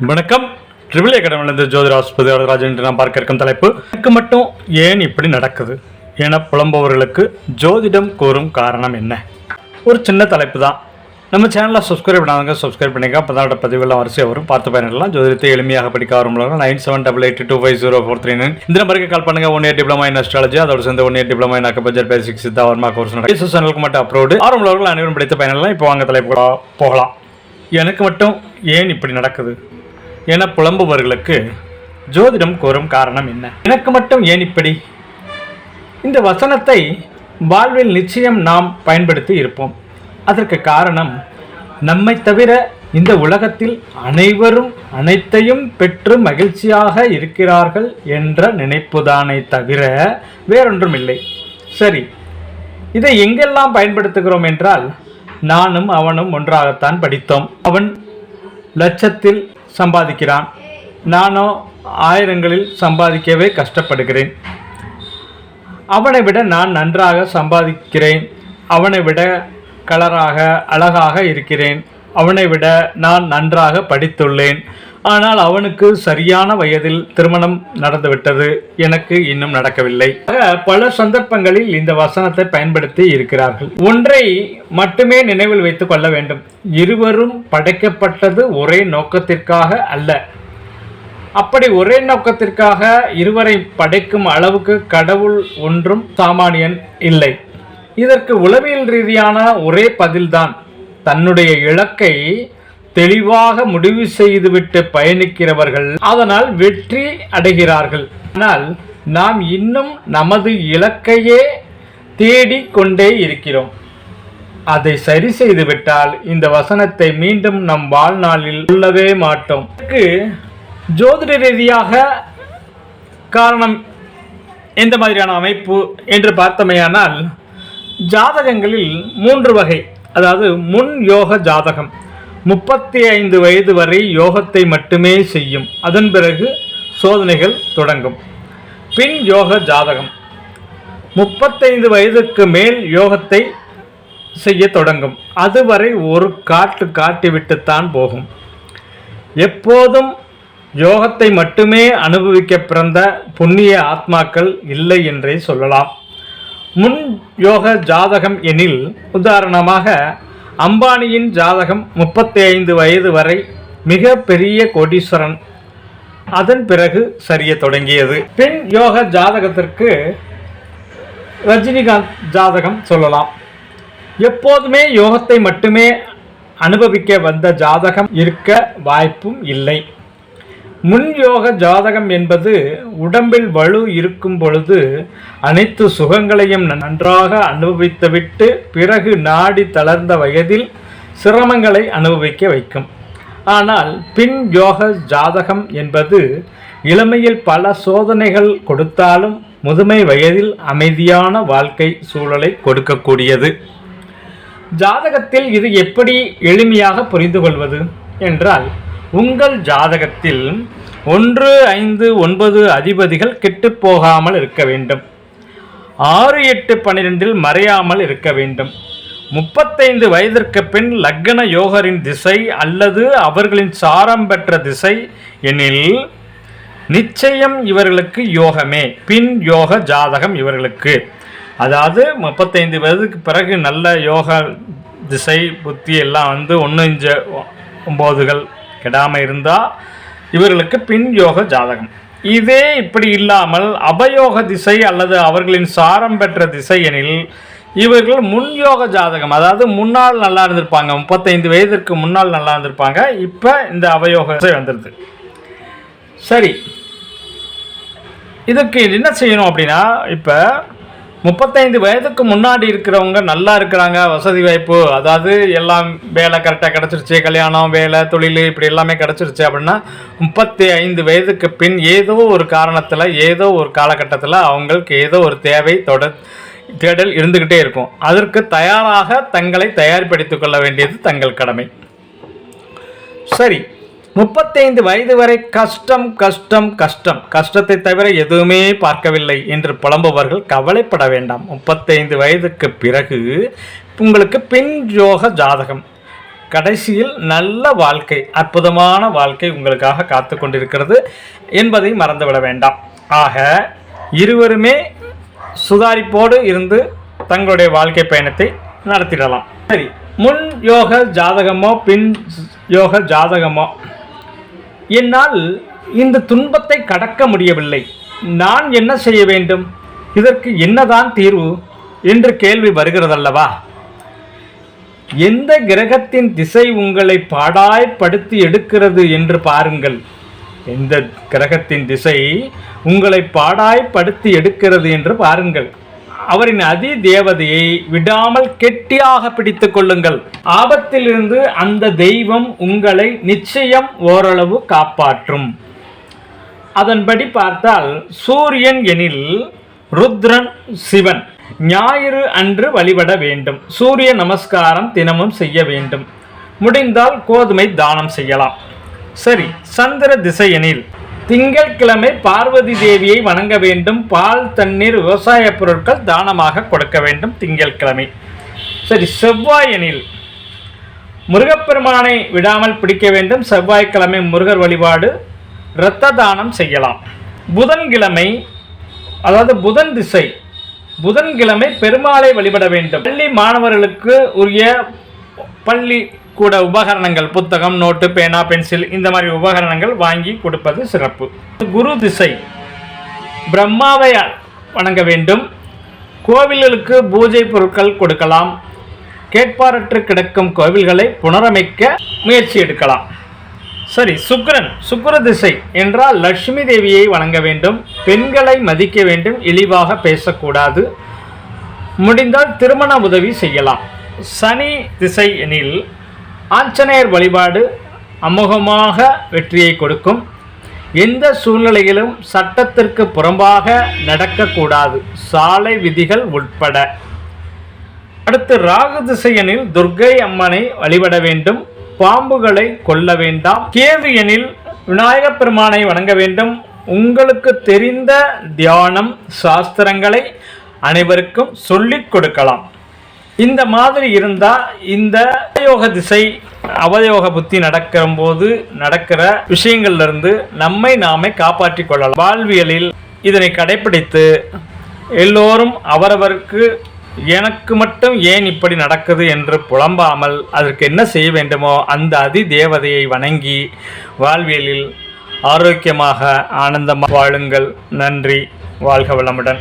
வணக்கம். ட்ரிபிள் அகாடமிலிருந்து ஜோதிட ஆஸ்பதி ராஜன் என்று நாம் பார்க்க இருக்கும் தலைப்பு. எனக்கு மட்டும் ஏன் இப்படி நடக்குது? என புலம்பவர்களுக்கு ஜோதிடம் கூறும் காரணம் என்ன? ஒரு சின்ன தலைப்பு தான். நம்ம சேனலில் சப்ஸ்கிரைப் பண்ணாதவங்க சப்ஸ்கிரைப் பண்ணிக்க அப்போ தான் பதிவெல்லாம் வரிசையாக வரும். பார்த்து பயனிடலாம் ஜோதிடத்தை எளிமையாக படிக்க ஆரம்பிக்கலாம் nine seven double eight two five zero four three nine. இந்த நம்பருக்கு கால் பண்ணுங்க. One year diploma in astrology அதோட சேர்ந்து one year diploma in acupuncture basic Siddha Varma course நடக்கும். சேனலுக்கு மட்டும் அப்ரோடு ஆரம்பவர்கள் அனைவரும் படித்த பயனிடலாம் இப்போ வாங்க தலைப்பு போகலாம். எனக்கு மட்டும் ஏன் இப்படி நடக்குது? என புலம்புபவர்களுக்கு ஜோதிடம் கூறும் காரணம் என்ன? எனக்கு மட்டும் ஏன் இப்படி? இந்த வசனத்தை வாழ்வில் நிச்சயம் நாம் பயன்படுத்தி இருப்போம். அதற்கு காரணம் நம்மை தவிர இந்த உலகத்தில் அனைவரும் அனைத்தையும் பெற்று மகிழ்ச்சியாக இருக்கிறார்கள் என்ற நினைப்புதானே தவிர வேறொன்றும் இல்லை சரி இதை எங்கெல்லாம் பயன்படுத்துகிறோம் என்றால் நானும் அவனும் ஒன்றாகத்தான் படித்தோம். அவன் லட்சத்தில் சம்பாதிக்கிறான். நானோ ஆயிரங்களில் சம்பாதிக்கவே கஷ்டப்படுகிறேன். அவனை விட நான் நன்றாக சம்பாதிக்கிறேன். அவனை விட கலராக அழகாக இருக்கிறேன். அவனை விட நான் நன்றாக படித்துள்ளேன். ஆனால் அவனுக்கு சரியான வயதில் திருமணம் நடந்துவிட்டது. எனக்கு இன்னும் நடக்கவில்லை. பல சந்தர்ப்பங்களில் இந்த வசனத்தை பயன்படுத்தி இருக்கிறார்கள். ஒன்றை மட்டுமே நினைவில் வைத்துக் கொள்ள வேண்டும். இருவரும் படைக்கப்பட்டது ஒரே நோக்கத்திற்காக அல்ல. அப்படி ஒரே நோக்கத்திற்காக இருவரை படைக்கும் அளவுக்கு கடவுள் ஒன்றும் சாமானியன் இல்லை. இதற்கு உளவியல் ரீதியான ஒரே பதில்தான். தன்னுடைய இலக்கை தெளிவாக முடிவு செய்துவிட்டு பயணிக்கிறவர்கள் அதனால் வெற்றி அடைகிறார்கள். ஆனால் நாம் இன்னும் நமது இலக்கையே தேடிக் கொண்டே இருக்கிறோம். அதை சரி செய்துவிட்டால் இந்த வசனத்தை மீண்டும் நம் வாழ்நாளில் சொல்லவே மாட்டோம். ஜோதிட ரீதியாக காரணம் எந்த மாதிரியான அமைப்பு என்று பார்த்தமையானால் ஜாதகங்களில் மூன்று வகை அதாவது முன் யோக ஜாதகம். முப்பத்தி ஐந்து வயது வரை யோகத்தை மட்டுமே செய்யும். அதன் பிறகு சோதனைகள் தொடங்கும். பின் யோக ஜாதகம். முப்பத்தைந்து வயதுக்கு மேல் யோகத்தை செய்ய தொடங்கும். அதுவரை ஒரு காட்டு காட்டிவிட்டுத்தான் போகும். எப்போதும் யோகத்தை மட்டுமே அனுபவிக்க பிறந்த புண்ணிய ஆத்மாக்கள் இல்லை என்றே சொல்லலாம். முன் யோக ஜாதகம் எனில் உதாரணமாக அம்பானியின் ஜாதகம் முப்பத்தி ஐந்து வயது வரை மிக பெரிய கோடீஸ்வரன். அதன் பிறகு சரிய தொடங்கியது. பெண் யோக ஜாதகத்திற்கு ரஜினிகாந்த் ஜாதகம் சொல்லலாம். எப்போதுமே யோகத்தை மட்டுமே அனுபவிக்க வந்த ஜாதகம் இருக்க வாய்ப்பும் இல்லை. முன் யோக ஜாதகம் என்பது உடம்பில் வலு இருக்கும் பொழுது அனைத்து சுகங்களையும் நன்றாக அனுபவித்துவிட்டு பிறகு நாடி தளர்ந்த வயதில் சிரமங்களை அனுபவிக்க வைக்கும். ஆனால் பின் யோக ஜாதகம் என்பது இளமையில் பல சோதனைகள் கொடுத்தாலும் முதுமை வயதில் அமைதியான வாழ்க்கை சூழலை கொடுக்கக்கூடியது. ஜாதகத்தில் இது எப்படி எளிமையாக புரிந்து கொள்வது என்றால் உங்கள் ஜாதகத்தில் ஒன்று ஐந்து ஒன்பது அதிபதிகள் கெட்டுப் போகாமல் இருக்க வேண்டும். ஆறு எட்டு பன்னிரெண்டில் மறையாமல் இருக்க வேண்டும். முப்பத்தைந்து வயதிற்கு பின் லக்ன யோகரின் திசை அல்லது அவர்களின் சாரம் பெற்ற திசை எனில் நிச்சயம் இவர்களுக்கு யோகமே. பின் யோக ஜாதகம் இவர்களுக்கு. அதாவது முப்பத்தைந்து வயதுக்கு பிறகு நல்ல யோக திசை புத்தி எல்லாம் வந்து ஒன்று இஞ்ச ஒம்போதுகள் கெடாமல் இருந்தால் இவர்களுக்கு பின் யோக ஜாதகம். இதே இப்படி இல்லாமல் அபயோக திசை அல்லது அவர்களின் சாரம் பெற்ற திசை எனில் இவர்கள் முன்யோக ஜாதகம் அதாவது முன்னால் நல்லா இருந்திருப்பாங்க முப்பத்தைந்து வயதிற்கு முன்னால் நல்லா இருந்திருப்பாங்க இப்போ இந்த அவயோக திசை வந்துடுது சரி. இதுக்கு என்ன செய்யணும் அப்படின்னா இப்போ முப்பத்தைந்து வயதுக்கு முன்னாடி இருக்கிறவங்க நல்லா இருக்கிறாங்க வசதி வாய்ப்பு. அதாவது எல்லாம் வேலை கரெக்டாக கிடச்சிருச்சு கல்யாணம் வேலை தொழில் இப்படி எல்லாமே கிடச்சிருச்சு அப்படின்னா முப்பத்தி ஐந்து வயதுக்கு பின் ஏதோ ஒரு காரணத்தில் ஏதோ ஒரு காலகட்டத்தில் அவங்களுக்கு ஏதோ ஒரு தேவை தொடர் தேடல் இருந்துக்கிட்டே இருக்கும். அதற்கு தயாராக தங்களை தயார்படுத்திக் கொள்ள வேண்டியது தங்கள் கடமை. சரி. முப்பத்தைந்து வயது வரை கஷ்டம் கஷ்டம் கஷ்டம். கஷ்டத்தை தவிர எதுவுமே பார்க்கவில்லை என்று புலம்புபவர்கள் கவலைப்பட வேண்டாம். முப்பத்தைந்து வயதுக்கு பிறகு உங்களுக்கு பின் யோக ஜாதகம். கடைசியில் நல்ல வாழ்க்கை அற்புதமான வாழ்க்கை உங்களுக்காக காத்து கொண்டிருக்கிறது என்பதை மறந்துவிட வேண்டாம். ஆக இருவருமே சுதாரிப்போடு இருந்து தங்களுடைய வாழ்க்கை பயணத்தை நடத்திடலாம். சரி முன் யோக ஜாதகமோ பின் யோக ஜாதகமோ? என்னால் இந்த துன்பத்தை கடக்க முடியவில்லை. நான் என்ன செய்ய வேண்டும்? இதற்கு என்னதான் தீர்வு? என்று கேள்வி வருகிறதல்லவா? எந்த கிரகத்தின் திசை உங்களை பாடாய்ப்படுத்தி எடுக்கிறது என்று பாருங்கள். எந்த கிரகத்தின் திசை உங்களை பாடாய்ப்படுத்தி எடுக்கிறது என்று பாருங்கள். அவரின் அதி தேவதையை விடாமல் கெட்டியாக பிடித்து கொள்ளுங்கள். ஆபத்திலிருந்து அந்த தெய்வம் உங்களை நிச்சயம் ஓரளவு காப்பாற்றும். அதன்படி பார்த்தால் சூரியன் எனில் ருத்ரன் சிவன். ஞாயிறு அன்று வழிபட வேண்டும். சூரிய நமஸ்காரம் தினமும் செய்ய வேண்டும். முடிந்தால் கோதுமை தானம் செய்யலாம். சரி சந்திர திசையெனில் திங்கட்கிழமை பார்வதி தேவியை வணங்க வேண்டும். பால் தண்ணீர் விவசாய பொருட்கள் தானமாக கொடுக்க வேண்டும் திங்கட்கிழமை. சரி செவ்வாயனில் முருகப்பெருமானை விடாமல் பிடிக்க வேண்டும். செவ்வாய்க்கிழமை முருகர் வழிபாடு இரத்த தானம் செய்யலாம். புதன்கிழமை அதாவது புதன் திசை புதன்கிழமை பெருமாளை வழிபட வேண்டும். பள்ளி மாணவர்களுக்கு உரிய பள்ளி கூட உபகரணங்கள் புத்தகம் நோட்டு பேனா பென்சில் இந்த மாதிரி உபகரணங்கள் வாங்கி கொடுப்பது சிறப்பு. குரு திசை. பிரம்மாவை வணங்க வேண்டும். கோவில்களுக்கு பூஜை பொருட்கள் கொடுக்கலாம். கேட்பாரற்று கிடக்கும் கோவில்களை புனரமைக்க முயற்சி எடுக்கலாம். சரி சுக்கரன். சுக்கர திசை என்றால் லட்சுமி தேவியை வணங்க வேண்டும். பெண்களை மதிக்க வேண்டும். இழிவாக பேசக்கூடாது. முடிந்தால் திருமண உதவி செய்யலாம். சனி திசை எனில் ஆஞ்சநேயர் வழிபாடு அமோகமாக வெற்றியை கொடுக்கும். எந்த சூழ்நிலையிலும் சட்டத்திற்கு புறம்பாக நடக்கக்கூடாது. சாலை விதிகள் உட்பட அடுத்து ராகு திசையனில் துர்க்கை அம்மனை வழிபட வேண்டும். பாம்புகளை கொல்ல வேண்டாம். கேது எனில் விநாயகப் பெருமானை வணங்க வேண்டும். உங்களுக்கு தெரிந்த தியானம் சாஸ்திரங்களை அனைவருக்கும் சொல்லிக் கொடுக்கலாம். இந்த மாதிரி இருந்தால் இந்த அவயோக திசை அவயோக புத்தி நடக்கிற போது நடக்கிற விஷயங்கள்லேருந்து நம்மை நாமே காப்பாற்றி கொள்ளலாம். வாழ்வியலில் இதனை கடைபிடித்து எல்லோரும் அவரவருக்கு எனக்கு மட்டும் ஏன் இப்படி நடக்குது என்று புலம்பாமல் அதற்கு என்ன செய்ய வேண்டுமோ அந்த அதி தேவதையை வணங்கி வாழ்வியலில் ஆரோக்கியமாக ஆனந்தமாக வாழுங்கள். நன்றி. வாழ்க வளமுடன்.